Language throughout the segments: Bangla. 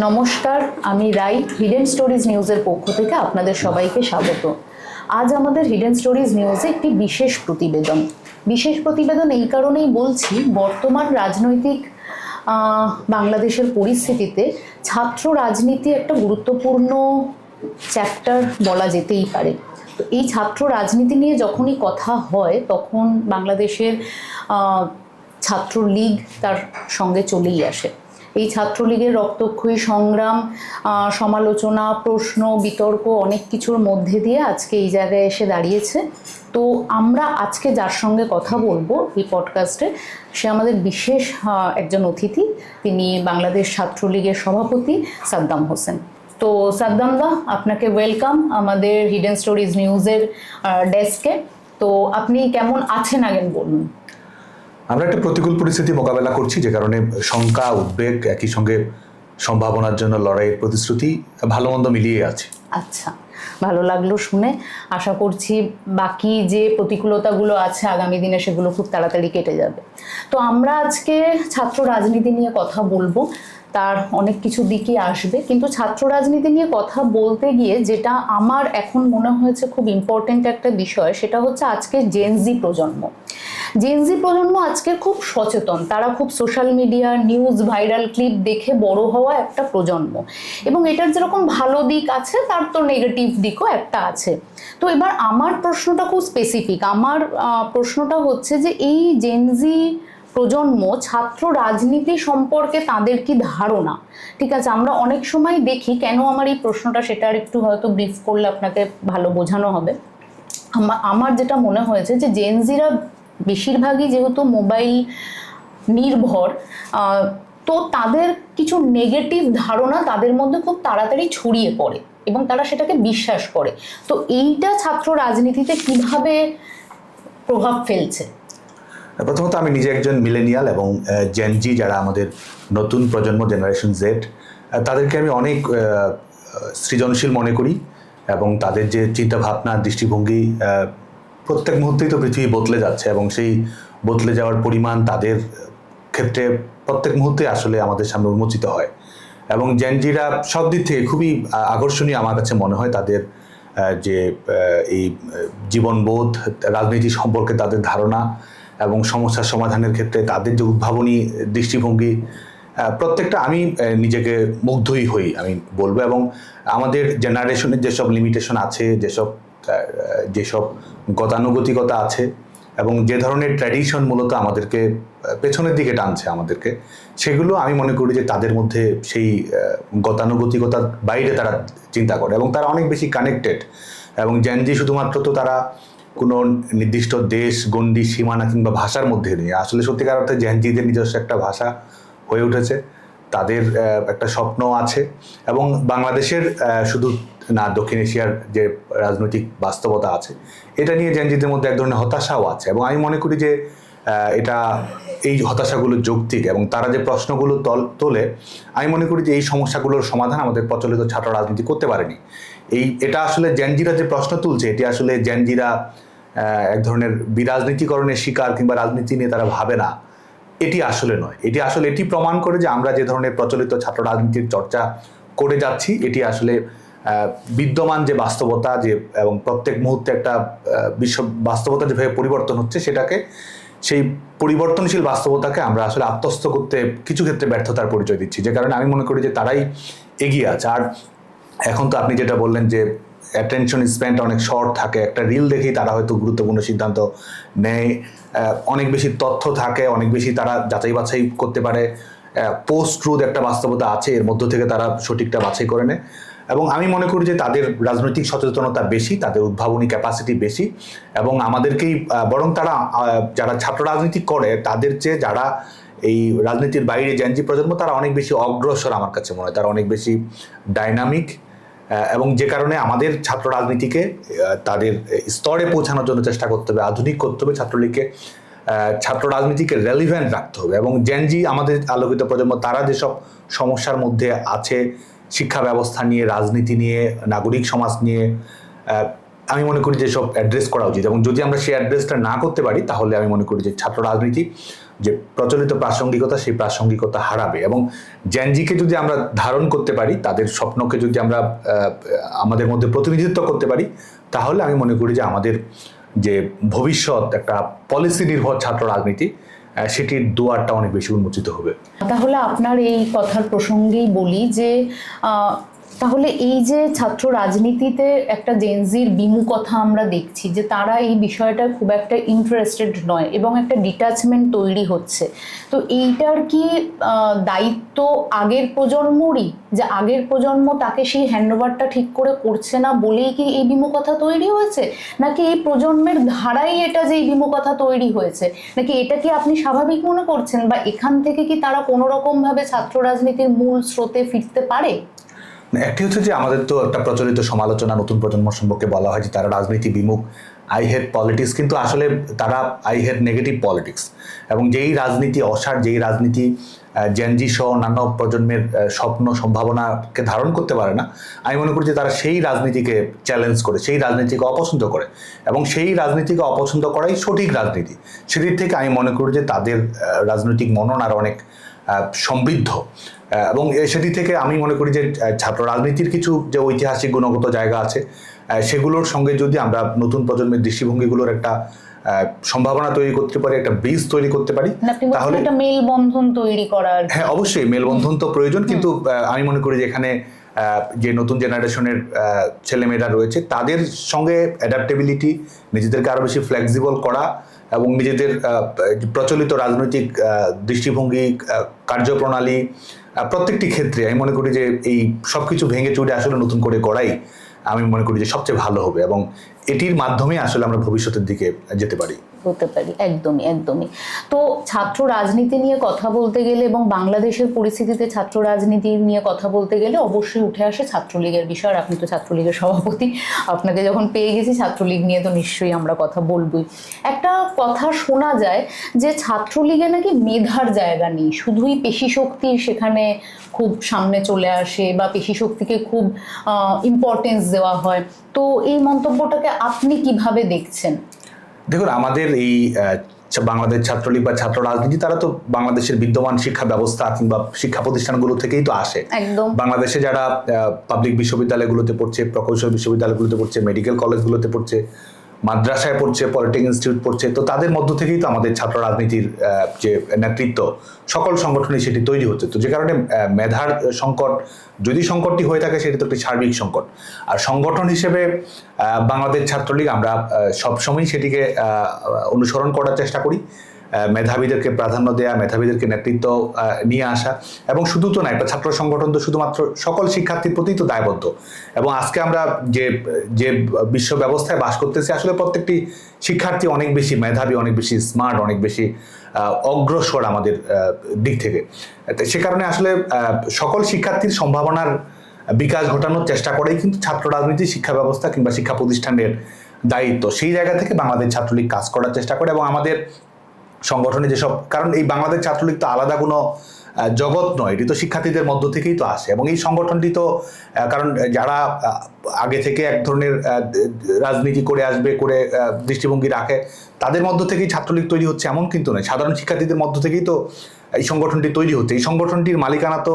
নমস্কার আমি রাই হিডেন স্টোরিজ নিউজের পক্ষ থেকে আপনাদের সবাইকে স্বাগত। আজ আমাদের হিডেন স্টোরিজ নিউজে একটি বিশেষ প্রতিবেদন। বিশেষ প্রতিবেদন এই কারণেই বলছি বর্তমান রাজনৈতিক বাংলাদেশের পরিস্থিতিতে ছাত্র রাজনীতি একটা গুরুত্বপূর্ণ চ্যাপ্টার বলা যেতেই পারে। তো এই ছাত্র রাজনীতি নিয়ে যখনই কথা হয় তখন বাংলাদেশের আহ, ছাত্রলীগ তার সঙ্গে চলেই আসে। এই ছাত্রলীগের রক্তক্ষয়ী সংগ্রাম সমালোচনা, প্রশ্ন, বিতর্ক অনেক কিছুর মধ্যে দিয়ে আজকে এই জায়গায় এসে দাঁড়িয়েছে। তো আমরা আজকে যার সঙ্গে কথা বলব এই পডকাস্টে সে আমাদের বিশেষ একজন অতিথি। তিনি বাংলাদেশ ছাত্রলীগের সভাপতি সাদ্দাম হোসেন। তো সাদ্দাম দা, আপনাকে ওয়েলকাম আমাদের হিডেন স্টোরিজ নিউজের ডেস্কে তো আপনি কেমন আছেন আগেন বলুন। আমরা একটা প্রতিকূল পরিস্থিতি মোকাবেলা করছি যে কারণে শঙ্কা, উদ্বেগ, একই সঙ্গে সম্ভাবনার জন্য লড়াইয়ের প্রতিশ্রুতি ভালো মন্দ মিলিয়ে আছে। আচ্ছা ভালো লাগল শুনে। আশা করছি বাকি যে প্রতিকূলতাগুলো আছে আগামী দিনে সেগুলো খুব তাড়াতাড়ি কেটে যাবে। তো আমরা আজকে ছাত্র রাজনীতি নিয়ে কথা বলব। তার অনেক কিছু দিকই আসবে। কিন্তু ছাত্র রাজনীতি নিয়ে কথা বলতে গিয়ে যেটা আমার এখন মনে হয়েছে খুব ইম্পর্টেন্ট একটা বিষয়, সেটা হচ্ছে আজকে জেনজি প্রজন্ম। জেনজি প্রজন্ম আজকে খুব সচেতন। তারা খুব social media news viral clip দেখে বড় হওয়া একটা প্রজন্ম। এবং এটার যেরকম ভালো দিক আছে, তার তো নেগেটিভ দিকও একটা আছে। তো এবার আমার প্রশ্নটা খুব স্পেসিফিক আমার প্রশ্নটা হচ্ছে যে এই জেনজি প্রজন্ম ছাত্র রাজনীতি সম্পর্কে তাদের কি ধারণা? ঠিক আছে, আমরা অনেক সময় দেখি, কেন আমার এই প্রশ্নটা সেটা আর একটু হয়তো ব্রিফ করলে আপনাকে ভালো বোঝানো হবে। আমার যেটা মনে হয়েছে যে জেনজিরা বেশিরভাগই যেহেতু মোবাইল নির্ভর তো তাদের কিছু নেগেটিভ ধারণা তাদের মধ্যে খুব তাড়াতাড়ি ছড়িয়ে পড়ে এবং তারা সেটাকে বিশ্বাস করে। তো এইটা ছাত্র রাজনীতিতে কীভাবে প্রভাব ফেলছে? প্রথমত আমি নিজে একজন মিলেনিয়াল এবং জেনজি যারা আমাদের নতুন প্রজন্ম জেনারেশন জেড তাদেরকে আমি অনেক সৃজনশীল মনে করি এবং তাদের যে চিন্তা ভাবনা দৃষ্টিভঙ্গি প্রত্যেক মুহূর্তেই তো পৃথিবী বদলে যাচ্ছে এবং সেই বদলে যাওয়ার পরিমাণ তাদের ক্ষেত্রে প্রত্যেক মুহূর্তে আসলে আমাদের সামনে উন্মোচিত হয়। এবং জেনজিরা সব দিক থেকে খুবই আকর্ষণীয় আমার কাছে মনে হয় তাদের যে এই জীবনবোধ রাজনীতি সম্পর্কে তাদের ধারণা এবং সমস্যার সমাধানের ক্ষেত্রে তাদের যে উদ্ভাবনী দৃষ্টিভঙ্গি প্রত্যেকটা আমি নিজেকে মুগ্ধই হই, আমি বলব। এবং আমাদের জেনারেশনের যেসব লিমিটেশন আছে, যেসব যেসব গতানুগতিকতা আছে এবং যে ধরনের ট্র্যাডিশন মূলত আমাদেরকে পেছনের দিকে টানছে আমাদেরকে, সেগুলো আমি মনে করি যে তাদের মধ্যে সেই গতানুগতিকতার বাইরে তারা চিন্তা করে এবং তারা অনেক বেশি কানেক্টেড এবং জেনজি শুধুমাত্র তো তারা কোনো নির্দিষ্ট দেশ, গণ্ডি, সীমানা কিংবা ভাষার মধ্যে নেই। আসলে সত্যিকার অর্থে জেনজিদের নিজস্ব একটা ভাষা হয়ে উঠেছে, তাদের একটা স্বপ্ন আছে এবং বাংলাদেশের শুধু না, দক্ষিণ এশিয়ার যে রাজনৈতিক বাস্তবতা আছে, এটা নিয়ে জেনজিদের মধ্যে এক ধরনের হতাশাও আছে এবং আমি মনে করি যে এটা এই হতাশাগুলো যৌক্তিক এবং তারা যে প্রশ্নগুলো তল, তোলে, আমি মনে করি যে এই সমস্যাগুলোর সমাধান আমাদের প্রচলিত ছাত্র রাজনীতি করতে পারেনি। এই, এটা আসলে জেনজিরা যে প্রশ্ন তুলছে, এটি আসলে জেনজিরা এক ধরনের বিরাজনীতিকরণের শিকার কিংবা রাজনীতি নিয়ে তারা ভাবে না। এটি আসলে নয়। এটি আসলে, এটি প্রমাণ করে যে আমরা যে ধরনের প্রচলিত ছাত্র রাজনীতির চর্চা করে যাচ্ছি, এটি আসলে বিদ্যমান যে বাস্তবতা যে, এবং প্রত্যেক মুহূর্তে একটা বিশ্ব বাস্তবতা যেভাবে পরিবর্তন হচ্ছে সেটাকে, সেই পরিবর্তনশীল বাস্তবতাকে আমরা আসলে আত্মস্থ করতে কিছু ক্ষেত্রে ব্যর্থতার পরিচয় দিচ্ছি। যে কারণে আমি মনে করি যে তারাই এগিয়ে আছে। আর এখন তো আপনি যেটা বললেন যে অ্যাটেনশন স্প্যানটা অনেক শর্ট থাকে, একটা রিল দেখেই তারা হয়তো গুরুত্বপূর্ণ সিদ্ধান্ত নেয়। অনেক বেশি তথ্য থাকে, অনেক বেশি তারা যাচাই বাছাই করতে পারে। পোস্ট ট্রুথ একটা বাস্তবতা আছে, এর মধ্য থেকে তারা সঠিকটা বাছাই করে নেয়। এবং আমি মনে করি যে তাদের রাজনৈতিক সচেতনতা বেশি, তাদের উদ্ভাবনী ক্যাপাসিটি বেশি এবং আমাদেরকেই বরং তারা যারা ছাত্র রাজনীতি করে, তাদের চেয়ে যারা এই রাজনীতির বাইরে জেনজি প্রজন্ম, তারা অনেক বেশি অগ্রসর আমার কাছে মনে হয়। তারা অনেক বেশি ডাইনামিক এবং যে কারণে আমাদের ছাত্র রাজনীতিকে তাদের স্তরে পৌঁছানোর জন্য চেষ্টা করতে হবে, আধুনিক করতে হবে, ছাত্রলীগকে ছাত্র রাজনীতিকে রেলিভেন্ট রাখতে হবে এবং জেনজি আমাদের আলোকিত প্রজন্ম, তারা যেসব সমস্যার মধ্যে আছে শিক্ষা ব্যবস্থা নিয়ে, রাজনীতি নিয়ে, নাগরিক সমাজ নিয়ে আমি মনে করি যে সব অ্যাড্রেস করা উচিত। এবং যদি আমরা সেই অ্যাড্রেসটা না করতে পারি, তাহলে আমি মনে করি যে ছাত্র রাজনীতি যে প্রচলিত প্রাসঙ্গিকতা, সেই প্রাসঙ্গিকতা হারাবে। এবং জ্যানজিকে যদি আমরা ধারণ করতে পারি, তাদের স্বপ্নকে যদি আমরা আমাদের মধ্যে প্রতিনিধিত্ব করতে পারি, তাহলে আমি মনে করি যে আমাদের যে ভবিষ্যৎ, একটা পলিসি নির্ভর ছাত্র রাজনীতি সেটির দুয়ারটা অনেক বেশি উন্মোচিত হবে। তাহলে আপনার এই কথার প্রসঙ্গেই বলি যে তাহলে এই যে ছাত্র রাজনীতিতে একটা জেনজির বিমুখতা আমরা দেখছি যে তারা এই বিষয়টা খুব একটা ইন্টারেস্টেড নয় এবং একটা ডিটাচমেন্ট তৈরি হচ্ছে। তো এইটার কি দায়িত্ব আগের প্রজন্মরই? যে আগের প্রজন্ম তাকে সেই হ্যান্ডওভারটা ঠিক করে করছে না বলেই কি এই বিমুখতা তৈরি হয়েছে? নাকি এই প্রজন্মের ধারাই এটা যে এই বিমুখতা তৈরি হয়েছে? নাকি এটা কি আপনি স্বাভাবিক মনে করছেন? বা এখান থেকে কি তারা কোনো রকম ভাবে ছাত্র রাজনীতির মূল স্রোতে ফিরতে পারে? একটি হচ্ছে যে আমাদের তো একটা প্রচলিত সমালোচনা নতুন প্রজন্ম সম্পর্কে বলা হয় যে তারা রাজনীতি বিমুখ আই হেড পলিটিক্স কিন্তু আসলে তারা আই হেড নেগেটিভ পলিটিক্স এবং যেই রাজনীতি অসার, যেই রাজনীতি জেনজি সহ অন্যান্য প্রজন্মের স্বপ্ন, সম্ভাবনাকে ধারণ করতে পারে না, আমি মনে করি যে তারা সেই রাজনীতিকে চ্যালেঞ্জ করে, সেই রাজনীতিকে অপছন্দ করে এবং সেই রাজনীতিকে অপছন্দ করাই সঠিক রাজনীতি। সেদিক থেকে আমি মনে করি যে তাদের রাজনৈতিক মনন আর অনেক সমৃদ্ধ। এবং সেদিক থেকে আমি মনে করি যে ছাত্র রাজনীতির কিছু যে ঐতিহাসিক গুণগত জায়গা আছে সেগুলোর সঙ্গে যদি আমরা নতুন প্রজন্মের দৃষ্টিভঙ্গিগুলোর একটা সম্ভাবনা তৈরি করতে পারি একটা ব্রিজ তৈরি করতে পারি না, আপনি বলছেন তাহলে একটা মেলবন্ধন তৈরি করার হ্যাঁ অবশ্যই মেলবন্ধন তো প্রয়োজন কিন্তু আমি মনে করি যে এখানে যে নতুন জেনারেশনের ছেলেমেয়েরা রয়েছে তাদের সঙ্গে অ্যাডাপ্টেবিলিটি নিজেদেরকে আরও বেশি ফ্লেক্সিবল করা এবং নিজেদের প্রচলিত রাজনৈতিক দৃষ্টিভঙ্গি কার্যপ্রণালী প্রত্যেকটি ক্ষেত্রে আমি মনে করি যে এই সব কিছু ভেঙে চুরে আসলে নতুন করে গড়াই আমি মনে করি যে সবচেয়ে ভালো হবে এবং এটির মাধ্যমে আসলে আমরা ভবিষ্যতের দিকে যেতে পারি। হতে পারি, একদমই একদমই। তো ছাত্র রাজনীতি নিয়ে কথা বলতে গেলে এবং বাংলাদেশের পরিস্থিতিতে ছাত্র রাজনীতি নিয়ে কথা বলতে গেলে অবশ্যই উঠে আসে ছাত্রলীগের বিষয়। আর আপনি তো ছাত্রলীগের সভাপতি, আপনাকে যখন পেয়ে গেছি ছাত্রলীগ নিয়ে তো নিশ্চয়ই আমরা কথা বলবই। একটা কথা শোনা যায় যে ছাত্রলীগে নাকি মেধার জায়গা নেই, শুধুই পেশি শক্তি সেখানে খুব সামনে চলে আসে বা পেশি শক্তিকে খুব ইম্পর্টেন্স দেওয়া হয়। তো এই মন্তব্যটাকে আপনি কীভাবে দেখছেন? দেখুন আমাদের এই আহ, বাংলাদেশ ছাত্রলীগ বা ছাত্র রাজনীতি তারা তো বাংলাদেশের বিদ্যমান শিক্ষা ব্যবস্থা কিংবা শিক্ষা প্রতিষ্ঠানগুলো থেকেই তো আসে। বাংলাদেশে যারা পাবলিক বিশ্ববিদ্যালয়গুলোতে পড়ছে প্রকৌশল বিশ্ববিদ্যালয়গুলোতে পড়ছে মেডিকেল কলেজগুলোতে পড়ছে মাদ্রাসায় পড়ছে পলিটিক ইনস্টিটিউট পড়ছে, তো তাদের মধ্য থেকেই তো আমাদের ছাত্র রাজনীতির যে নেতৃত্ব, সকল সংগঠনে সেটি তৈরি হচ্ছে। তো যে কারণে মেধার সংকট, যদি সংকটটি হয়ে থাকে, সেটি তো একটি সার্বিক সংকট। আর সংগঠন হিসেবে বাংলাদেশ ছাত্রলীগ, আমরা সবসময়ই সবসময় সেটিকে অনুসরণ করার চেষ্টা করি। মেধাবীদেরকে প্রাধান্য দেয়া, মেধাবীদেরকে নেতৃত্ব নিয়ে আসা এবং শুধু তো না, একটা ছাত্র সংগঠন তো শুধুমাত্র সকল শিক্ষার্থীর প্রতি তো দায়বদ্ধ। এবং আজকে আমরা যে যে বিশ্ব ব্যবস্থায় বাস করতেছি, আসলে প্রত্যেকটি শিক্ষার্থী অনেক বেশি মেধাবী, অনেক বেশি স্মার্ট অনেক বেশি অগ্রসর আমাদের দিক থেকে। সে কারণে আসলে সকল শিক্ষার্থীর সম্ভাবনার বিকাশ ঘটানোর চেষ্টা করেই কিন্তু ছাত্র রাজনীতি, শিক্ষা ব্যবস্থা কিংবা শিক্ষা প্রতিষ্ঠানের দায়িত্ব। সেই জায়গা থেকে বাংলাদেশ ছাত্রলীগ কাজ করার চেষ্টা করে এবং আমাদের সংগঠনে যেসব, কারণ এই বাংলাদেশ ছাত্রলীগ তো আলাদা কোনো জগৎ নয়, এটি তো শিক্ষার্থীদের মধ্য থেকেই তো আসে। এবং এই সংগঠনটি তো কারণ যারা আগে থেকে এক ধরনের রাজনীতি করে আসবে, করে দৃষ্টিভঙ্গি রাখে, তাদের মধ্য থেকেই ছাত্রলীগ তৈরি হচ্ছে এমন কিন্তু নয়। সাধারণ শিক্ষার্থীদের মধ্য থেকেই তো এই সংগঠনটি তৈরি হচ্ছে। এই সংগঠনটির মালিকানা তো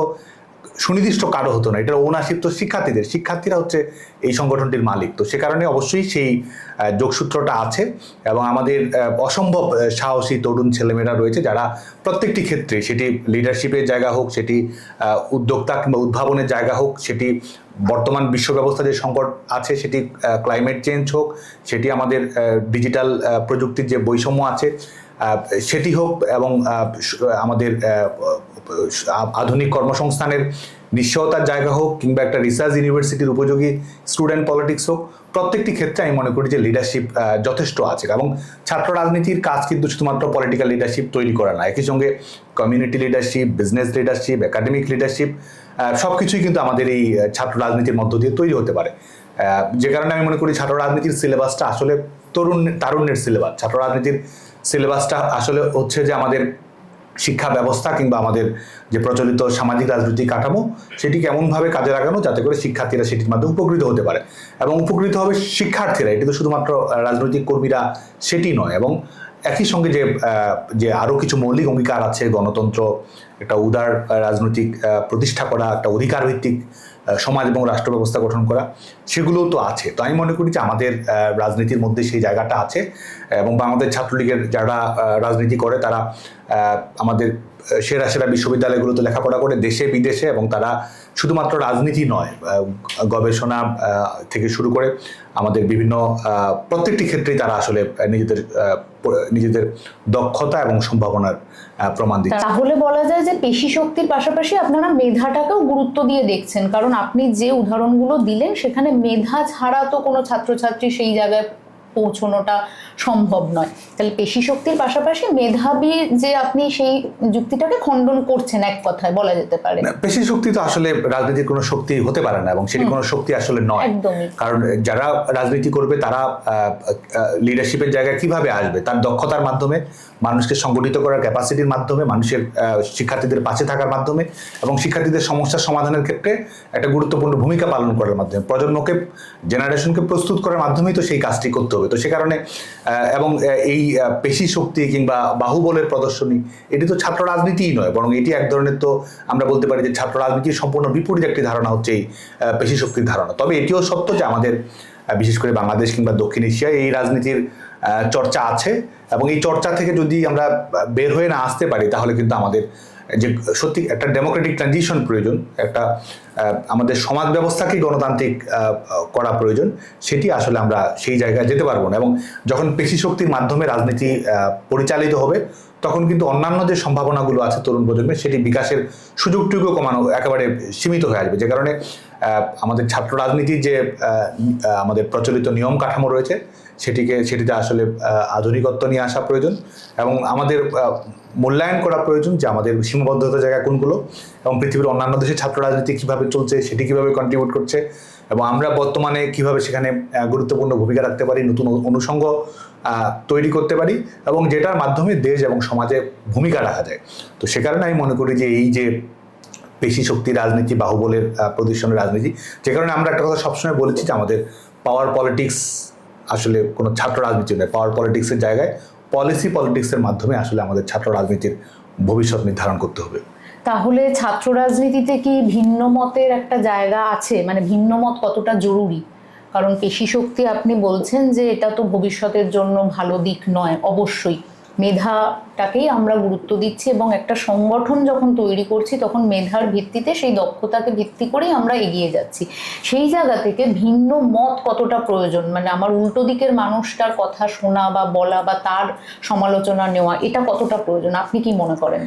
সুনির্দিষ্ট কারও হতো না। এটার ওনারশিপ শিক্ষার্থীদের। শিক্ষার্থীরা হচ্ছে এই সংগঠনটির মালিক। তো সে কারণে অবশ্যই সেই যোগসূত্রটা আছে এবং আমাদের অসম্ভব সাহসী তরুণ ছেলেমেয়েরা রয়েছে যারা প্রত্যেকটি ক্ষেত্রে, সেটি লিডারশিপের জায়গা হোক, সেটি উদ্যোক্তা কিংবা উদ্ভাবনের জায়গা হোক, সেটি বর্তমান বিশ্ব ব্যবস্থা যে সংকট আছে, সেটি ক্লাইমেট চেঞ্জ হোক, সেটি আমাদের ডিজিটাল প্রযুক্তির যে বৈষম্য আছে সেটি হোক এবং আমাদের আধুনিক কর্মসংস্থানের নিশ্চয়তার জায়গা হোক কিংবা একটা রিসার্চ ইউনিভার্সিটির উপযোগী স্টুডেন্ট পলিটিক্স হোক, প্রত্যেকটি ক্ষেত্রে আমি মনে করি যে লিডারশিপ যথেষ্ট আছে এবং ছাত্র রাজনীতির কাজ কিন্তু শুধুমাত্র পলিটিক্যাল লিডারশিপ তৈরি করা না। একই সঙ্গে community leadership business leadership academic leadership সব কিছুই কিন্তু আমাদের এই ছাত্র রাজনীতির মধ্য দিয়ে তৈরি হতে পারে। যে কারণে আমি মনে করি ছাত্র রাজনীতির সিলেবাসটা আসলে তরুণ, তারুণ্যের সিলেবাস ছাত্র রাজনীতির সিলেবাসটা আসলে হচ্ছে যে আমাদের শিক্ষা ব্যবস্থা কিংবা আমাদের যে প্রচলিত সামাজিক রাজনৈতিক কাঠামো, সেটি কেমনভাবে কাজে লাগানো যাতে করে শিক্ষার্থীরা সেটির মাধ্যমে উপকৃত হতে পারে। এবং উপকৃত হবে শিক্ষার্থীরা, এটি তো শুধুমাত্র রাজনৈতিক কর্মীরা সেটি নয়। এবং একই সঙ্গে যে যে আরও কিছু মৌলিক অঙ্গীকার আছে, গণতন্ত্র, একটা উদার রাজনৈতিক প্রতিষ্ঠা করা, একটা অধিকার ভিত্তিক সমাজ এবং রাষ্ট্র ব্যবস্থা গঠন করা, সেগুলোও তো আছে। তো আমি মনে করি যে আমাদের রাজনীতির মধ্যে সেই জায়গাটা আছে এবং বাংলাদেশ ছাত্রলীগের যারা রাজনীতি করে তারা আমাদের সেরা সেরা বিশ্ববিদ্যালয়গুলোতে লেখাপড়া করে দেশে, বিদেশে এবং তারা শুধুমাত্র রাজনীতি নয় গবেষণা থেকে শুরু করে আমাদের বিভিন্ন প্রত্যেকটি ক্ষেত্রেই তারা আসলে নিজেদের নিজেদের দক্ষতা এবং সম্ভাবনার প্রমাণ দিচ্ছে। তাহলে বলা যায় যে পেশি শক্তির পাশাপাশি আপনারা মেধাটাকেও গুরুত্ব দিয়ে দেখছেন। কারণ আপনি যে উদাহরণগুলো দিলেন, সেখানে মেধা ছাড়া তো কোনো ছাত্রছাত্রী সেই জায়গায় পৌঁছানোটা সম্ভব নয়। তাহলে পেশি শক্তির পাশাপাশি মেধাবী যে আপনি সেই যুক্তিটাকে খণ্ডন করছেন এক কথায় বলা যেতে পারে। পেশি শক্তি তো আসলে রাজনীতির কোনো শক্তি হতে পারে না এবং সেটি কোনো শক্তি আসলে নয়। একদমই। কারণ যারা রাজনীতি করবে তারা লিডারশিপের জায়গায় কীভাবে আসবে? তার দক্ষতার মাধ্যমে মানুষকে সংগঠিত করার ক্যাপাসিটির মাধ্যমে মানুষের শিক্ষার্থীদের পাশে থাকার মাধ্যমে এবং শিক্ষার্থীদের সমস্যার সমাধানের ক্ষেত্রে একটা গুরুত্বপূর্ণ ভূমিকা পালন করার মাধ্যমে। প্রজন্মকে জেনারেশনকে প্রস্তুত করার মাধ্যমেই তো সেই কাজটি করতে হবে। তো সে কারণে এবং এই পেশি শক্তি কিংবা বাহুবলের প্রদর্শনী, এটি তো ছাত্র রাজনীতিই নয়, বরং এটি এক ধরনের তো আমরা বলতে পারি যে ছাত্র রাজনীতির সম্পূর্ণ বিপরীত একটি ধারণা হচ্ছে এই পেশি শক্তির ধারণা। তবে এটিও সত্য যে আমাদের বিশেষ করে বাংলাদেশ কিংবা দক্ষিণ এশিয়ায় এই রাজনীতির চর্চা আছে, এবং এই চর্চা থেকে যদি আমরা বের হয়ে না আসতে পারি, তাহলে কিন্তু আমাদের যে সত্যি একটা ডেমোক্রেটিক ট্রানজিশন প্রয়োজন, একটা আমাদের সমাজ ব্যবস্থাকে গণতান্ত্রিক করা প্রয়োজন, সেটি আসলে আমরা সেই জায়গায় যেতে পারব না। এবং যখন পেশি শক্তির মাধ্যমে রাজনীতি পরিচালিত হবে, তখন কিন্তু অন্যান্য যে সম্ভাবনাগুলো আছে তরুণ প্রজন্মের সেটি বিকাশের সুযোগটুকু কমানো একেবারে সীমিত হয়ে আসবে। যে কারণে আমাদের ছাত্র রাজনীতির যে আমাদের প্রচলিত নিয়ম কাঠামো রয়েছে, সেটিকে, সেটিতে আসলে আধুনিকত্ব নিয়ে আসা প্রয়োজন। এবং আমাদের মূল্যায়ন করা প্রয়োজন যে আমাদের সীমাবদ্ধতা জায়গা কোনগুলো এবং পৃথিবীর অন্যান্য দেশে ছাত্র রাজনীতি কীভাবে চলছে, সেটি কীভাবে কন্ট্রিবিউট করছে এবং আমরা বর্তমানে কীভাবে সেখানে গুরুত্বপূর্ণ ভূমিকা রাখতে পারি, নতুন অনুষঙ্গ তৈরি করতে পারি এবং যেটার মাধ্যমে দেশ এবং সমাজে ভূমিকা রাখা যায়। তো সে কারণে আমি মনে করি যে এই যে পেশি শক্তি রাজনীতি, বাহুবলের প্রদর্শনের রাজনীতি, যে কারণে আমরা একটা কথা সবসময় বলেছি যে আমাদের পাওয়ার পলিটিক্স আসলে কোনো ছাত্র রাজনীতি নয় পাওয়ার পলিটিক্সের জায়গায় পলিসি পলিটিক্সের মাধ্যমে আসলে আমাদের ছাত্র রাজনীতির ভবিষ্যৎ নির্ধারণ করতে হবে। তাহলে ছাত্র রাজনীতিতে কি ভিন্ন মতের একটা জায়গা আছে? মানে ভিন্ন মত কতটা জরুরি? কারণ পেশি শক্তি আপনি বলছেন যে এটা তো ভবিষ্যতের জন্য ভালো দিক নয়, অবশ্যই। মেধাটাকেই আমরা গুরুত্ব দিচ্ছি এবং একটা সংগঠন যখন তৈরি করছি, তখন মেধার ভিত্তিতে সেই দক্ষতাকে ভিত্তি করেই আমরা এগিয়ে যাচ্ছি। সেই জায়গা থেকে ভিন্ন মত কতটা প্রয়োজন? মানে আমার উল্টো দিকের মানুষটার কথা শোনা বা বলা বা তার সমালোচনা নেওয়া, এটা কতটা প্রয়োজন? আপনি কি মনে করেন?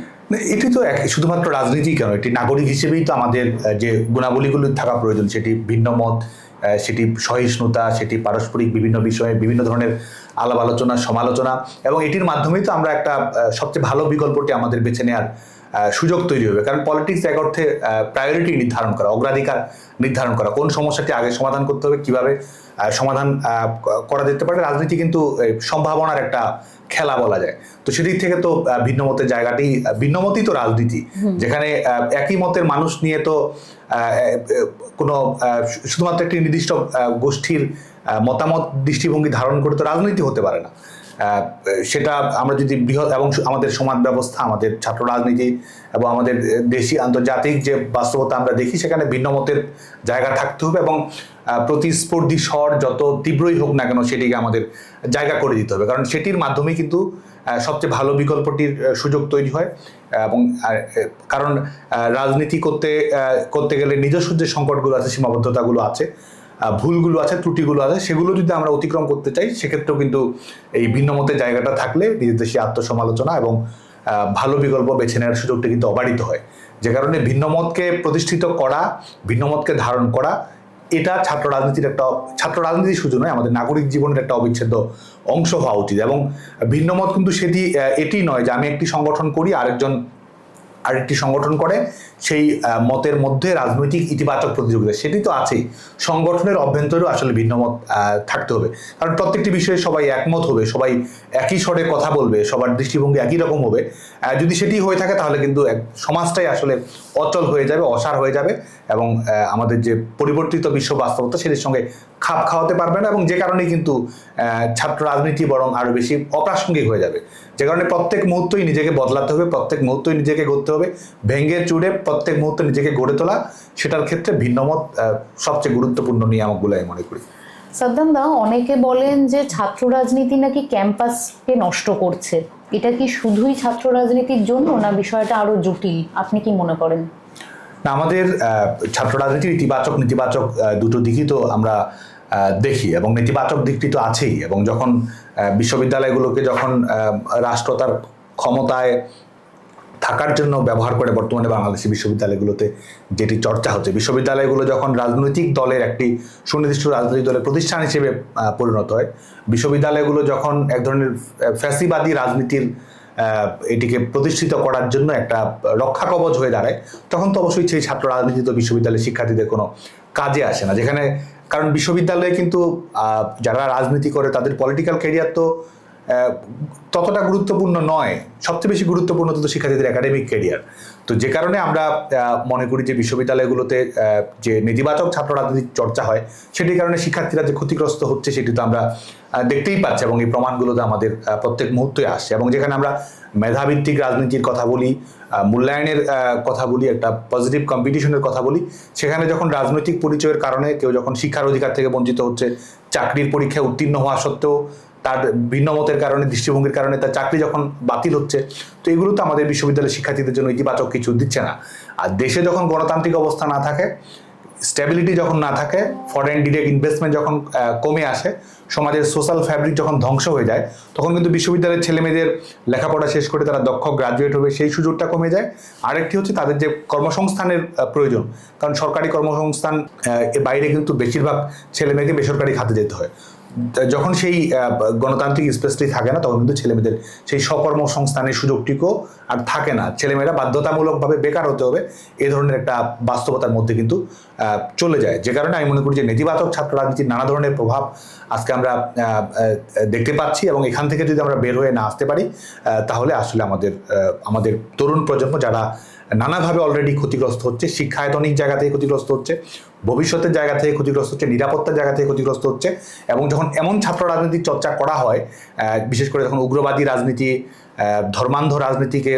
এটি তো শুধুমাত্র রাজনীতি কেন? এটি নাগরিক হিসেবেই তো আমাদের যে গুণাবলীগুলো থাকা প্রয়োজন, সেটি ভিন্ন মত সেটি সহিষ্ণুতা, সেটি পারস্পরিক বিভিন্ন বিষয়ে বিভিন্ন ধরনের আলাপ আলোচনা সমালোচনা এবং এটির মাধ্যমেই তো আমরা একটা সবচেয়ে ভালো বিকল্পটি আমাদের বেছে নেওয়ার সুযোগ তৈরি হবে। কারণ পলিটিক্স এক অর্থে প্রায়োরিটি নির্ধারণ করা অগ্রাধিকার নির্ধারণ করা। কোন সমস্যাটি আগে সমাধান করতে হবে কীভাবে সমাধান আহ, করা যেতে পারে রাজনীতি কিন্তু সম্ভাবনার একটা খেলা বলা যায়। তো সেদিক থেকে তো আহ, ভিন্ন মতের জায়গাটি আহ, ভিন্ন মতই তো রাজনীতি। যেখানে আহ, একই মতের মানুষ নিয়ে তো কোনো শুধুমাত্র একটি নির্দিষ্ট গোষ্ঠীর মতামত, দৃষ্টিভঙ্গি ধারণ করে তো রাজনীতি হতে পারে না। সেটা আমরা যদি বৃহৎ এবং আমাদের সমাজ ব্যবস্থা, আমাদের ছাত্র রাজনীতি এবং আমাদের দেশি আন্তর্জাতিক যে বাস্তবতা আমরা দেখি, সেখানে ভিন্ন মতের জায়গা থাকতে হবে এবং প্রতিস্পর্ধী স্বর যত তীব্রই হোক না কেন, সেটিকে আমাদের জায়গা করে দিতে হবে। কারণ সেটির মাধ্যমেই কিন্তু সবচেয়ে ভালো বিকল্পটির সুযোগ তৈরি হয়। এবং কারণ রাজনীতি করতে করতে গেলে নিজস্ব যে সংকটগুলো আছে, সীমাবদ্ধতাগুলো আছে ভুলগুলো আছে, ত্রুটিগুলো আছে, সেগুলো যদি আমরা অতিক্রম করতে চাই, সেক্ষেত্রেও কিন্তু এই ভিন্ন মতের জায়গাটা থাকলে নিজেদের সেই আত্মসমালোচনা এবং ভালো বিকল্প বেছে নেওয়ার সুযোগটা কিন্তু অবারিত হয়। যে কারণে ভিন্ন মতকে প্রতিষ্ঠিত করা ভিন্ন মতকে ধারণ করা, এটা ছাত্র রাজনীতির একটা, ছাত্র রাজনীতি শুধু নয়, আমাদের নাগরিক জীবনের একটা অবিচ্ছেদ্য অংশ হওয়া উচিত এবং ভিন্ন মত কিন্তু সেটি এটি নয় যে আমি একটি সংগঠন করি, আরেকজন আরেকটি সংগঠন করে, সেই মতের মধ্যে রাজনৈতিক ইতিবাচক প্রতিযোগিতা, সেটি তো আছেই। সংগঠনের অভ্যন্তরেও আসলে ভিন্ন মত থাকতে হবে। কারণ প্রত্যেকটি বিষয়ে সবাই একমত হবে, সবাই একই স্বরে কথা বলবে, সবার দৃষ্টিভঙ্গি একই রকম হবে। যদি সেটি হয়ে থাকে তাহলে কিন্তু এক সমাজটাই আসলে অচল হয়ে যাবে, অসার হয়ে যাবে এবং আমাদের যে পরিবর্তিত বিশ্ব বাস্তবতা, সেটির সঙ্গে খাপ খাওয়াতে পারবে না এবং যে কারণে কিন্তু ছাত্র রাজনীতি বরং আরও বেশি অপ্রাসঙ্গিক হয়ে যাবে। যে কারণে প্রত্যেক মুহূর্তই নিজেকে বদলাতে হবে প্রত্যেক মুহূর্তই নিজেকে গড়তে হবে। ভেঙে চুড়ে প্রত্যেক মুহূর্তে নিজেকে গড়ে তোলা সেটার ক্ষেত্রে ভিন্নমত সবচেয়ে গুরুত্বপূর্ণ নিয়ামক বলে আমি মনে করি। সাদ্দাম দা অনেকে বলেন যে ছাত্র রাজনীতি নাকি ক্যাম্পাসকে নষ্ট করছে। এটা কি শুধুই ছাত্র রাজনীতির জন্য না বিষয়টা আরও জটিল? আপনি কি মনে করেন? না আমাদের ছাত্র রাজনীতির ইতিবাচক নেতিবাচক দুটো দিকই তো আমরা দেখি এবং নেতিবাচক দিকটি তো আছেই এবং যখন বিশ্ববিদ্যালয়গুলোকে যখন রাষ্ট্র তার ক্ষমতায় থাকার জন্য ব্যবহার করে বর্তমানে বাংলাদেশি বিশ্ববিদ্যালয়গুলোতে যেটি চর্চা হচ্ছে, বিশ্ববিদ্যালয়গুলো যখন রাজনৈতিক দলের একটি সুনির্দিষ্ট রাজনৈতিক দলের প্রতিষ্ঠান হিসেবে পরিণত হয়, বিশ্ববিদ্যালয়গুলো যখন এক ধরনের ফ্যাসিবাদী রাজনীতির এটিকে প্রতিষ্ঠিত করার জন্য একটা রক্ষা কবচ হয়ে দাঁড়ায়, তখন তো অবশ্যই সেই ছাত্র রাজনীতি তো বিশ্ববিদ্যালয়ের শিক্ষার্থীদের কোনো কাজে আসে না, যেখানে কারণ বিশ্ববিদ্যালয়ে কিন্তু যারা রাজনীতি করে তাদের পলিটিক্যাল কেরিয়ার তো ততটা গুরুত্বপূর্ণ নয়। সবচেয়ে বেশি গুরুত্বপূর্ণ তো শিক্ষার্থীদের একাডেমিক ক্যারিয়ার তো যে কারণে আমরা মনে করি যে বিশ্ববিদ্যালয়গুলোতে যে নেতিবাচক ছাত্র রাজনীতির চর্চা হয়, সেটির কারণে শিক্ষার্থীরা যে ক্ষতিগ্রস্ত হচ্ছে সেটি তো আমরা দেখতেই পাচ্ছি এবং এই প্রমাণগুলো তো আমাদের প্রত্যেক মুহূর্তে আসছে এবং যেখানে আমরা মেধাভিত্তিক রাজনীতির কথা বলি মূল্যায়নের কথা বলি, একটা পজিটিভ কম্পিটিশনের কথা বলি, সেখানে যখন রাজনৈতিক পরিচয়ের কারণে কেউ যখন শিক্ষার অধিকার থেকে বঞ্চিত হচ্ছে, চাকরির পরীক্ষায় উত্তীর্ণ হওয়া সত্ত্বেও তার ভিন্ন মতের কারণে, দৃষ্টিভঙ্গির কারণে, তার চাকরি যখন বাতিল হচ্ছে, তো এগুলো তো আমাদের বিশ্ববিদ্যালয়ের শিক্ষার্থীদের জন্য ইতিবাচক কিছু দিচ্ছে না। আর দেশে যখন গণতান্ত্রিক অবস্থা না থাকে স্টেবিলিটি যখন না থাকে ফরেন ডিরেক্ট ইনভেস্টমেন্ট যখন কমে আসে, সমাজের সোশ্যাল ফ্যাব্রিক যখন ধ্বংস হয়ে যায়, তখন কিন্তু বিশ্ববিদ্যালয়ের ছেলেমেয়েদের লেখাপড়া শেষ করে তারা দক্ষ গ্রাজুয়েট হবে, সেই সুযোগটা কমে যায়। আরেকটি হচ্ছে তাদের যে কর্মসংস্থানের প্রয়োজন, কারণ সরকারি কর্মসংস্থান বাইরে কিন্তু বেশিরভাগ ছেলেমেয়েকে বেসরকারি খাতে যেতে হয়। যখন সেই গণতান্ত্রিক স্পেসটি থাকে না, তখন কিন্তু ছেলেমেয়েদের সেই সকর্ম সংস্থানের সুযোগটিকেও আর থাকে না। ছেলেমেয়েরা বাধ্যতামূলকভাবে বেকার হতে হবে, এ ধরনের একটা বাস্তবতার মধ্যে কিন্তু চলে যায়। যে কারণে আমি মনে করি যে নেতিবাচক ছাত্র রাজনীতির নানা ধরনের প্রভাব আজকে আমরা দেখতে পাচ্ছি এবং এখান থেকে যদি আমরা বের হয়ে না আসতে পারি তাহলে আসলে আমাদের আমাদের তরুণ প্রজন্ম যারা নানাভাবে অলরেডি ক্ষতিগ্রস্ত হচ্ছে, শিক্ষায়তনিক জায়গা থেকে ক্ষতিগ্রস্ত হচ্ছে, ভবিষ্যতের জায়গা থেকে ক্ষতিগ্রস্ত হচ্ছে, নিরাপত্তার জায়গা থেকে ক্ষতিগ্রস্ত হচ্ছে এবং যখন এমন ছাত্র রাজনীতির চর্চা করা হয় বিশেষ করে যখন উগ্রবাদী রাজনীতি ধর্মান্ধ রাজনীতিকে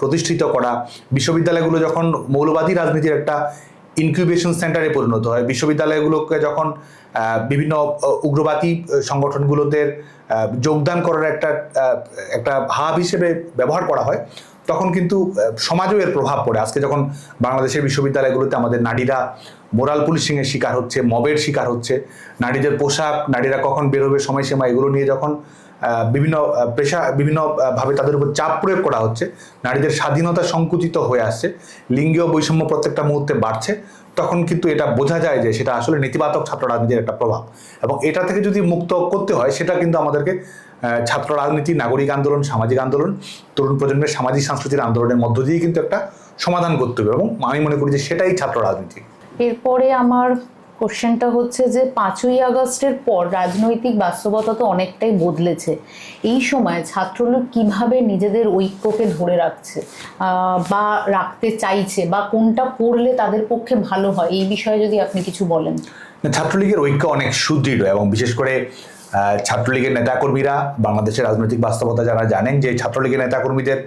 প্রতিষ্ঠিত করা, বিশ্ববিদ্যালয়গুলো যখন মৌলবাদী রাজনীতির একটা ইনকিউবেশন সেন্টারে পরিণত হয়, বিশ্ববিদ্যালয়গুলোকে যখন বিভিন্ন উগ্রবাদী সংগঠনগুলোতে যোগদান করার একটা একটা ভাব হিসেবে ব্যবহার করা হয় তখন কিন্তু সমাজেও এর প্রভাব পড়ে। আজকে যখন বাংলাদেশের বিশ্ববিদ্যালয়গুলোতে আমাদের নারীরা মোরাল পুলিশিংয়ের শিকার হচ্ছে, মবের শিকার হচ্ছে, নারীদের পোশাক, নারীরা কখন বেরোবে, সময়সীমা এগুলো নিয়ে যখন বিভিন্ন পেশা, বিভিন্ন ভাবে তাদের উপর চাপ প্রয়োগ করা হচ্ছে, নারীদের স্বাধীনতা সংকুচিত হয়ে আসছে, লিঙ্গীয় বৈষম্য প্রত্যেকটা মুহূর্তে বাড়ছে, তখন কিন্তু এটা বোঝা যায় যে সেটা আসলে নেতিবাচক ছাত্র রাজনীতির একটা প্রভাব। এবং এটা থেকে যদি মুক্ত করতে হয়, সেটা কিন্তু আমাদেরকে ছাত্র রাজনীতি নাগরিক আন্দোলন সামাজিক আন্দোলন তরুণ প্রজন্মের সামাজিক সাংস্কৃতিক আন্দোলনের মধ্য দিয়ে কিন্তু একটা সমাধান করতে হবে এবং আমি মনে করি যে সেটাই ছাত্র রাজনীতি। এরপরে আমার কোশ্চেনটা হচ্ছে যে পাঁচই আগস্টের পর রাজনৈতিক বাস্তবতা তো অনেকটাই বদলেছে। এই সময় ছাত্রলোক কীভাবে নিজেদের ঐক্যকে ধরে রাখছে বা রাখতে চাইছে বা কোনটা করলে তাদের পক্ষে ভালো হয় এই বিষয়ে যদি আপনি কিছু বলেন। ছাত্রলীগের ঐক্য অনেক সুদৃঢ় এবং বিশেষ করে ছাত্রলীগের নেতাকর্মীরা, বাংলাদেশের রাজনৈতিক বাস্তবতা যারা জানেন যে ছাত্রলীগের নেতাকর্মীদের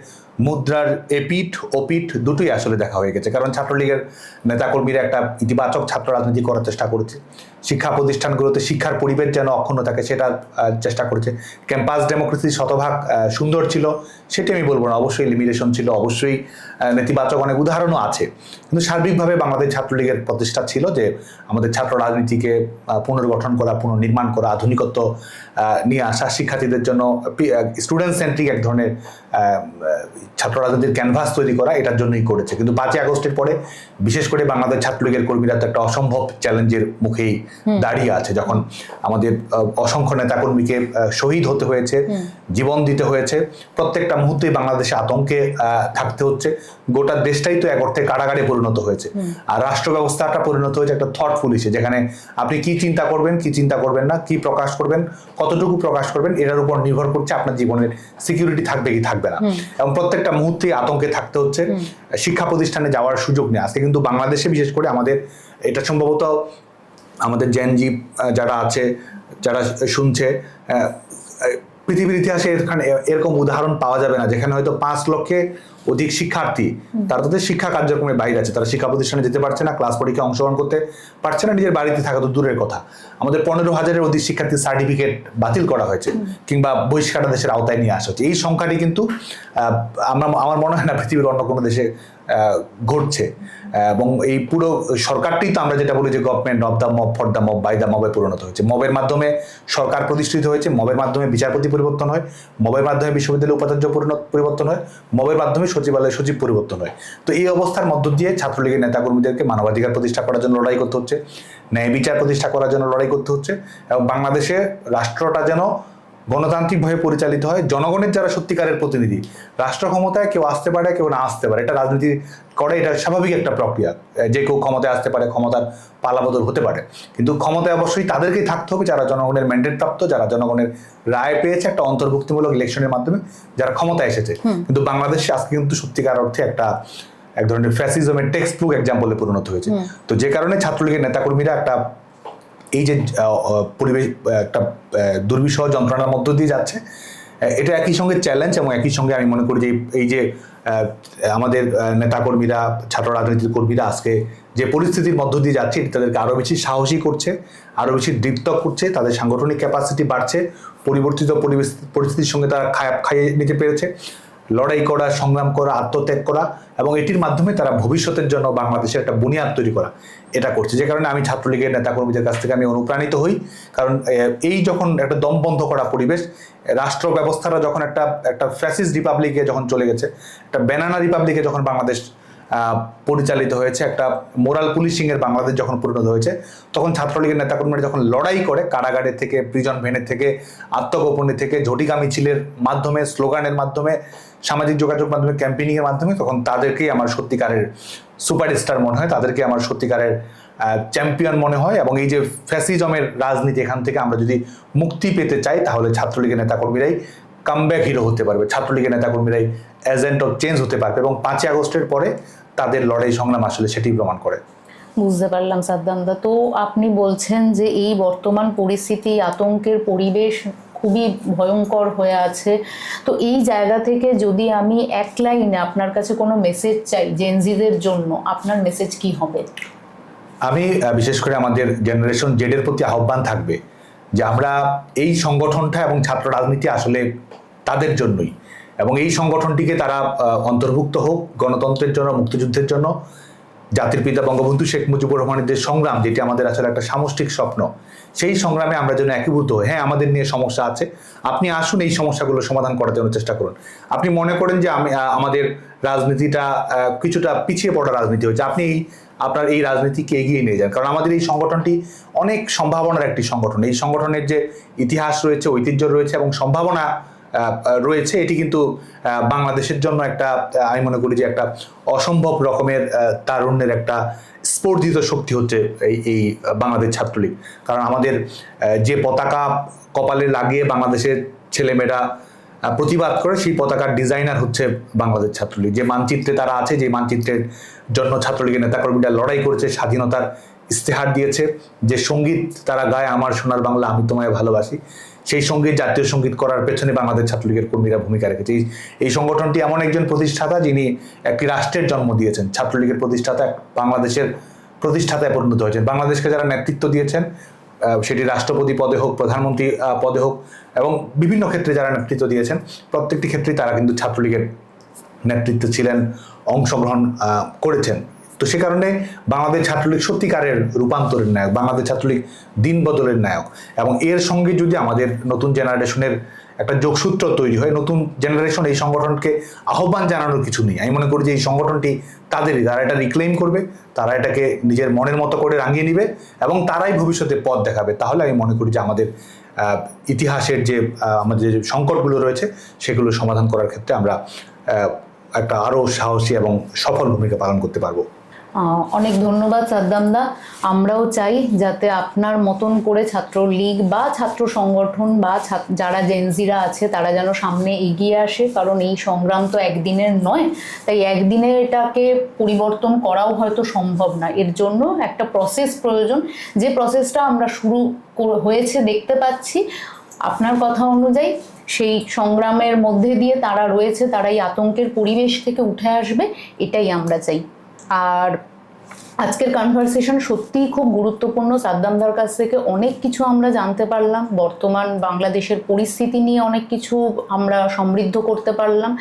মুদ্রার এপিঠ, ওপিঠ দুটোই আসলে দেখা হয়ে গেছে। কারণ ছাত্রলীগের নেতাকর্মীরা একটা ইতিবাচক ছাত্র রাজনীতি করার চেষ্টা করেছে। শিক্ষা প্রতিষ্ঠানগুলোতে শিক্ষার পরিবেশ যেন অক্ষুণ্ণ থাকে, সেটা চেষ্টা করেছে। ক্যাম্পাস ডেমোক্রেসি শতভাগ সুন্দর ছিল, সেটি আমি বলব না। অবশ্যই লিমিটেশন ছিল, অবশ্যই নেতিবাচক অনেক উদাহরণও আছে। কিন্তু সার্বিকভাবে বাংলাদেশ ছাত্রলীগের প্রতিষ্ঠা ছিল যে, আমাদের ছাত্র রাজনীতিকে পুনর্গঠন করা, পুনর্নির্মাণ করা, আধুনিকত্ব নিয়ে আসা শিক্ষার্থীদের জন্য স্টুডেন্ট সেন্ট্রিক এক ধরনের ছাত্র রাজনীতির ক্যানভাস তৈরি করা, এটার জন্যই করেছে। কিন্তু পাঁচই আগস্টের পরে, বিশেষ করে বাংলাদেশ ছাত্রলীগের কর্মীরা তো একটা অসম্ভব চ্যালেঞ্জের মুখেই দাঁড়িয়ে আছে যখন আমাদের অসংখ্য নেতাকর্মীকে শহীদ হতে হয়েছে জীবন দিতে হয়েছে। প্রত্যেকটা মুহূর্তেই বাংলাদেশে আতঙ্কে থাকতে হচ্ছে। গোটা দেশটাই তো এক অর্থে কারাগারে পরিণত হয়েছে। আর রাষ্ট্র ব্যবস্থাটা পরিণত হয়েছে একটা থট পুলিশে যেখানে আপনি কি চিন্তা করবেন কি চিন্তা করবেন না কি প্রকাশ করবেন কতটুকু প্রকাশ করবেন এটার উপর নির্ভর করছে আপনার জীবনের সিকিউরিটি থাকবে কি থাকবে না। এবং প্রত্যেকটা মুহূর্তে আতঙ্কে থাকতে হচ্ছে। শিক্ষা প্রতিষ্ঠানে যাওয়ার সুযোগ নেই। আজকে কিন্তু বাংলাদেশে বিশেষ করে আমাদের এটা সম্ভবত আমাদের জেনজি যারা আছে যারা শুনছে পৃথিবীর ইতিহাসে এখানে এরকম উদাহরণ পাওয়া যাবে না যেখানে হয়তো পাঁচ লক্ষে অধিক শিক্ষার্থী তারা তাদের শিক্ষা কার্যক্রমের বাইরে আছে তারা শিক্ষা প্রতিষ্ঠানে যেতে পারছে না ক্লাস পরীক্ষায় অংশগ্রহণ করতে পারছে না নিজের বাড়িতে থাকা তো দূরের কথা। আমাদের পনেরো হাজারের অধিক শিক্ষার্থী সার্টিফিকেট বাতিল করা হয়েছে কিংবা বহিষ্কার দেশের আওতায় নিয়ে আসা হচ্ছে। এই সংখ্যাটি কিন্তু আমরা আমার মনে হয় না পৃথিবীর অন্য কোনো দেশে ঘটছে। এবং এই পুরো সরকারটি তো আমরা যেটা বলি যে government of the mob for the mob by the মবে পরিণত হয়েছে। মবের মাধ্যমে সরকার প্রতিষ্ঠিত হয়েছে মবের মাধ্যমে বিচারপতি পরিবর্তন হয় মবের মাধ্যমে বিশ্ববিদ্যালয় উপাচার্য পরিবর্তন হয় মবের মাধ্যমে সচিবালয় সচিব পরিবর্তন হয়। তো এই অবস্থার মধ্য দিয়ে ছাত্রলীগের নেতাকর্মীদেরকে মানবাধিকার প্রতিষ্ঠা করার জন্য লড়াই করতে হচ্ছে, ন্যায় বিচার প্রতিষ্ঠা করার জন্য লড়াই করতে হচ্ছে, এবং বাংলাদেশে রাষ্ট্রটা যেন গণতান্ত্রিকভাবে পরিচালিত হয় জনগণের যারা সত্যিকারের প্রতিনিধি রাষ্ট্র ক্ষমতায় কেউ আসতে পারে কেউ না আসতে পারে। এটা রাজনীতি করে এটা স্বাভাবিক একটা প্রক্রিয়া। যে কেউ ক্ষমতায় আসতে পারে ক্ষমতার পালাবদল হতে পারে। কিন্তু ক্ষমতায় অবশ্যই তাদেরকেই থাকতে হবে যারা জনগণের ম্যান্ডেট প্রাপ্ত যারা জনগণের রায় পেয়েছে একটা অন্তর্ভুক্তিমূলক ইলেকশনের মাধ্যমে যারা ক্ষমতায় এসেছে। কিন্তু বাংলাদেশে আজকে কিন্তু সত্যিকার অর্থে একটা এক ধরনের ফ্যাসিজমের টেক্সট বুক এক্সাম্পলে পরিণত হয়েছে। তো যে কারণে ছাত্রলীগের নেতাকর্মীরা একটা এই যে পরিবেশ একটা দুর্বিষহ যন্ত্রণার মধ্য দিয়ে যাচ্ছে এটা একই সঙ্গে চ্যালেঞ্জ এবং একই সঙ্গে আমি মনে করি যে এই- যে আমাদের নেতাকর্মীরা, ছাত্র রাজনীতির কর্মীরা আজকে যে পরিস্থিতির মধ্য দিয়ে যাচ্ছে, এটি তাদেরকে আরও বেশি সাহসী করছে আরও বেশি দীপ্ত করছে, তাদের সাংগঠনিক ক্যাপাসিটি বাড়ছে, পরিবর্তিত পরিবেশ, পরিস্থিতির সঙ্গে তারা খাপ খাইয়ে নিতে পেরেছে। লড়াই করা, সংগ্রাম করা, আত্মত্যাগ করা এবং এটির মাধ্যমে তারা ভবিষ্যতের জন্য বাংলাদেশের একটা বুনিয়াদ তৈরি করা, এটা করছে। যে কারণে আমি ছাত্রলীগের নেতাকর্মীদের কাছ থেকে আমি অনুপ্রাণিত হই। কারণ এই যখন একটা দম বন্ধ করা পরিবেশ, রাষ্ট্র ব্যবস্থাটা যখন একটা একটা ফ্যাসিস রিপাবলিকে যখন চলে গেছে, একটা ব্যানানা রিপাবলিকে যখন বাংলাদেশ পরিচালিত হয়েছে একটা মোরাল পুলিশিং এর বাংলাদেশ যখন পরিণত হয়েছে, তখন ছাত্রলীগের নেতাকর্মীরা যখন লড়াই করে, কারাগারে থেকে প্রিজন ভ্যানের থেকে, আত্মগোপনী থেকে ঝটিকা মিছিলের মাধ্যমে, স্লোগানের মাধ্যমে, সামাজিক যোগাযোগ মাধ্যমে ক্যাম্পেইনিং এর মাধ্যমে, তখন তাদেরকেই আমার সত্যিকারের সুপারস্টার মনে হয়, তাদেরকে আমার সত্যিকারের চ্যাম্পিয়ন মনে হয় এবং এই যে ফ্যাসিজমের রাজনীতি এখান থেকে আমরা যদি মুক্তি পেতে চাই, তাহলে ছাত্রলীগের নেতাকর্মীরাই কামব্যাক হিরো হতে পারবে। ছাত্রলীগের নেতাকর্মীরাই এজেন্ট অফ চেঞ্জ হতে পারবে এবং পাঁচই আগস্টের পরে তাদের লড়াই সংগ্রাম আসলে সেটি প্রমাণ করে। বুঝতে পারলাম সাদ্দামদা তো আপনি বলছেন যে এই বর্তমান পরিস্থিতি আতঙ্কের পরিবেশ খুবই ভয়ঙ্কর হয়ে আছে। তো এই জায়গা থেকে যদি আমি এক লাইনে আপনার কাছে কোনো মেসেজ চাই জেনজিদের জন্য আপনার মেসেজ কি হবে? আমি বিশেষ করে আমাদের জেনারেশন জেডের প্রতি আহ্বান থাকবে যে আমরা এই সংগঠনটা এবং ছাত্র রাজনীতি আসলে তাদের জন্যই। এবং এই সংগঠনটিকে তারা অন্তর্ভুক্ত হোক গণতন্ত্রের জন্য, মুক্তিযুদ্ধের জন্য। জাতির পিতা বঙ্গবন্ধু শেখ মুজিবুর রহমানের যে সংগ্রাম, যেটি আমাদের আসলে একটা সামষ্টিক স্বপ্ন, সেই সংগ্রামে আমরা যেন একীভূত হই। হ্যাঁ আমাদের নিয়ে সমস্যা আছে। আপনি আসুন এই সমস্যাগুলো সমাধান করার জন্য চেষ্টা করুন। আপনি মনে করেন যে আমি আমাদের রাজনীতিটা কিছুটা পিছিয়ে পড়া রাজনীতি হচ্ছে আপনি এই, আপনার এই রাজনীতিকে এগিয়ে নিয়ে যান। কারণ আমাদের এই সংগঠনটি অনেক সম্ভাবনার একটি সংগঠন। এই সংগঠনের যে ইতিহাস রয়েছে, ঐতিহ্য রয়েছে এবং সম্ভাবনা রয়েছে, এটি কিন্তু বাংলাদেশের জন্য একটা আমি মনে করি যে একটা অসম্ভব রকমের তারুণ্যের একটা স্পর্ধিত শক্তি হচ্ছে এই এই বাংলাদেশ ছাত্রলীগ। কারণ আমাদের যে পতাকা কপালে লাগিয়ে বাংলাদেশের ছেলেমেয়েরা প্রতিবাদ করে, সেই পতাকার ডিজাইনার হচ্ছে বাংলাদেশ ছাত্রলীগ। যে মানচিত্রে তারা আছে, যে মানচিত্রের জন্য ছাত্রলীগের নেতাকর্মীরা লড়াই করেছে, স্বাধীনতার ইস্তেহার দিয়েছে। যে সংগীত তারা গায়, আমার সোনার বাংলা আমি তোমায় ভালোবাসি। সেই সংগীত জাতীয় সংগীত করার পেছনে বাংলাদেশ ছাত্রলীগের কর্মীরা ভূমিকা রেখেছে। এই- এই সংগঠনটি এমন একজন প্রতিষ্ঠাতা যিনি একটি রাষ্ট্রের জন্ম দিয়েছেন। ছাত্রলীগের প্রতিষ্ঠাতা বাংলাদেশের প্রতিষ্ঠাতায় পরিণত হয়েছেন। বাংলাদেশকে যারা নেতৃত্ব দিয়েছেন সেটি রাষ্ট্রপতি পদে হোক, প্রধানমন্ত্রী পদে হোক এবং বিভিন্ন ক্ষেত্রে যারা নেতৃত্ব দিয়েছেন, প্রত্যেকটি ক্ষেত্রেই তারা কিন্তু ছাত্রলীগের নেতৃত্বে ছিলেন, অংশগ্রহণ করেছেন। তো সে কারণে বাংলাদেশ ছাত্রলীগ সত্যিকারের রূপান্তরের নায়ক, বাংলাদেশ ছাত্রলীগ দিন বদলের নায়ক। এবং এর সঙ্গে যদি আমাদের নতুন জেনারেশনের একটা যোগসূত্র তৈরি হয়, নতুন জেনারেশন এই সংগঠনকে আহ্বান জানানোর কিছু নেই। আমি মনে করি যে এই সংগঠনটি তাদেরই, তারা এটা রিক্লেম করবে, তারা এটাকে নিজের মনের মতো করে রাঙিয়ে নিবে এবং তারাই ভবিষ্যতে পথ দেখাবে। তাহলে আমি মনে করি যে আমাদের ইতিহাসের যে আমাদের যে সংকটগুলো রয়েছে, সেগুলো সমাধান করার ক্ষেত্রে আমরা একটা আরও সাহসী এবং সফল ভূমিকা পালন করতে পারব। অনেক ধন্যবাদ সাদ্দামদা। আমরাও চাই যাতে আপনার মতন করে ছাত্র লীগ বা ছাত্র সংগঠন বা যারা জেনজিরা আছে, তারা যেন সামনে এগিয়ে আসে। কারণ এই সংগ্রাম তো একদিনের নয়, তাই একদিনে এটাকে পরিবর্তন করাও হয়তো সম্ভব না। এর জন্য একটা প্রসেস প্রয়োজন। যে প্রসেসটা আমরা শুরু হয়েছে, দেখতে পাচ্ছি। আপনার কথা অনুযায়ী সেই সংগ্রামের মধ্যে দিয়ে তারা রয়েছে, তারা এই আতঙ্কের পরিবেশ থেকে উঠে আসবে, এটাই আমরা চাই। আর আজকের কনভারসেশন সত্যিই খুব গুরুত্বপূর্ণ। সাদ্দামদার কাছ থেকে অনেক কিছু আমরা জানতে পারলাম। বর্তমান বাংলাদেশের পরিস্থিতি নিয়ে অনেক কিছু আমরা সমৃদ্ধ করতে পারলাম।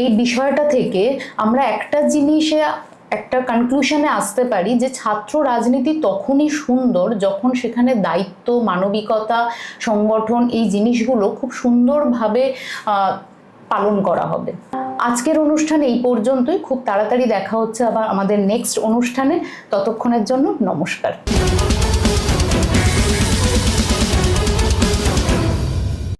এই বিষয়টা থেকে আমরা একটা জিনিসে একটা কনক্লুশনে আসতে পারি যে ছাত্র রাজনীতি তখনই সুন্দর যখন সেখানে দায়িত্ব, মানবিকতা, সংগঠন এই জিনিসগুলো খুব সুন্দরভাবে পালন করা হবে। আজকের অনুষ্ঠান এই পর্যন্তই। খুব তাড়াতাড়ি দেখা হচ্ছে আবার আমাদের নেক্সট অনুষ্ঠানে। ততক্ষণের জন্য নমস্কার।